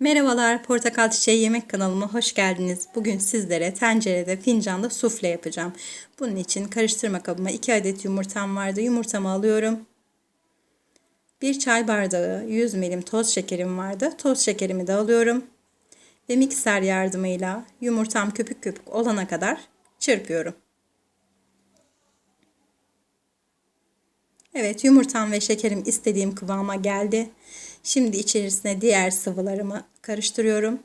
Merhabalar, Portakal Çiçeği Yemek kanalıma hoş geldiniz. Bugün sizlere tencerede, fincanda sufle yapacağım. Bunun için karıştırma kabıma 2 adet yumurtam vardı. Yumurtamı alıyorum. 1 çay bardağı 100 milim toz şekerim vardı. Toz şekerimi de alıyorum. Ve mikser yardımıyla yumurtam köpük köpük olana kadar çırpıyorum. Evet yumurtam ve şekerim istediğim kıvama geldi. Şimdi içerisine diğer sıvılarımı karıştırıyorum.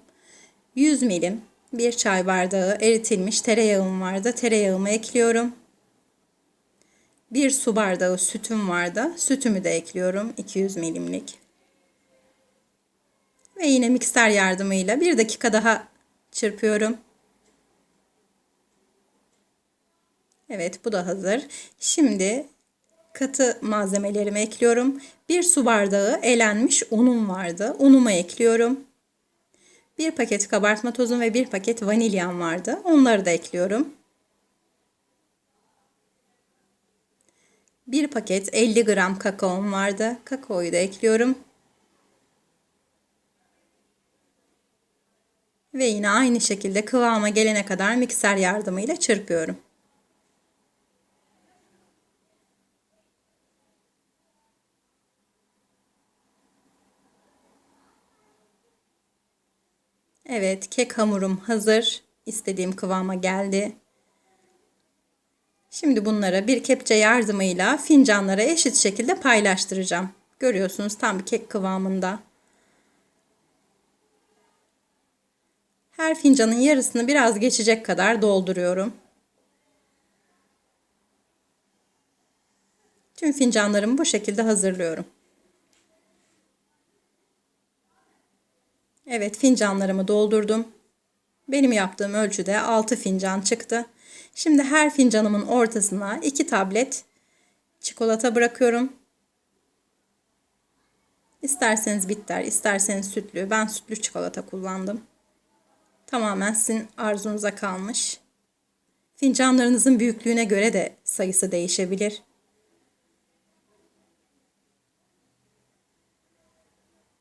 100 milim bir çay bardağı eritilmiş tereyağım vardı. Tereyağımı ekliyorum. Bir su bardağı sütüm vardı. Sütümü de ekliyorum. 200 milimlik. Ve yine mikser yardımıyla bir dakika daha çırpıyorum. Evet bu da hazır. Şimdi katı malzemelerimi ekliyorum. Bir su bardağı elenmiş unum vardı. Unumu ekliyorum. Bir paket kabartma tozum ve bir paket vanilyam vardı. Onları da ekliyorum. Bir paket 50 gram kakaom vardı. Kakaoyu da ekliyorum. Ve yine aynı şekilde kıvama gelene kadar mikser yardımıyla çırpıyorum. Evet, kek hamurum hazır. İstediğim kıvama geldi. Şimdi bunları bir kepçe yardımıyla fincanlara eşit şekilde paylaştıracağım. Görüyorsunuz tam bir kek kıvamında. Her fincanın yarısını biraz geçecek kadar dolduruyorum. Tüm fincanlarımı bu şekilde hazırlıyorum. Evet fincanlarımı doldurdum. Benim yaptığım ölçüde 6 fincan çıktı. Şimdi her fincanımın ortasına 2 tablet çikolata bırakıyorum. İsterseniz bitter, isterseniz sütlü. Ben sütlü çikolata kullandım. Tamamen sizin arzunuza kalmış. Fincanlarınızın büyüklüğüne göre de sayısı değişebilir.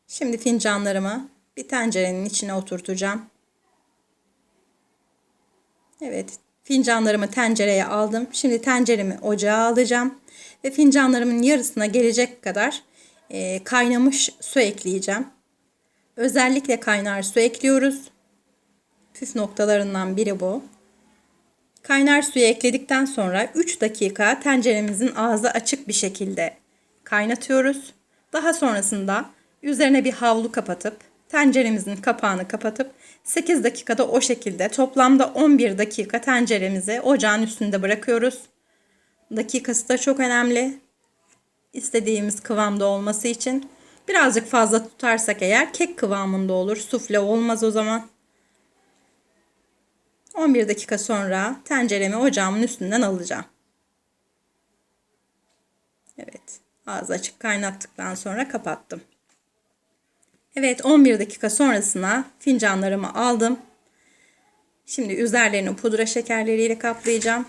Şimdi fincanlarımı bir tencerenin içine oturtacağım. Evet, fincanlarımı tencereye aldım. Şimdi tenceremi ocağa alacağım ve fincanlarımın yarısına gelecek kadar e, kaynamış su ekleyeceğim. Özellikle kaynar su ekliyoruz. Püf noktalarından biri bu. Kaynar suyu ekledikten sonra 3 dakika tenceremizin ağzı açık bir şekilde kaynatıyoruz. Daha sonrasında üzerine bir havlu kapatıp tenceremizin kapağını kapatıp 8 dakikada o şekilde toplamda 11 dakika tenceremizi ocağın üstünde bırakıyoruz. Dakikası da çok önemli. İstediğimiz kıvamda olması için birazcık fazla tutarsak eğer kek kıvamında olur. Sufle olmaz o zaman. 11 dakika sonra tenceremi ocağımın üstünden alacağım. Evet, ağzı açık kaynattıktan sonra kapattım. Evet 11 dakika sonrasına fincanlarımı aldım. Şimdi üzerlerini pudra şekerleriyle kaplayacağım.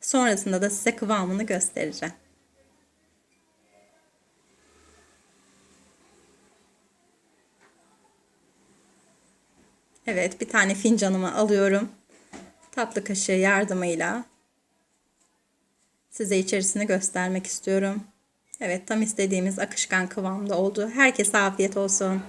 Sonrasında da size kıvamını göstereceğim. Evet bir tane fincanımı alıyorum. Tatlı kaşığı yardımıyla size içerisini göstermek istiyorum. Evet tam istediğimiz akışkan kıvamda oldu. Herkese afiyet olsun.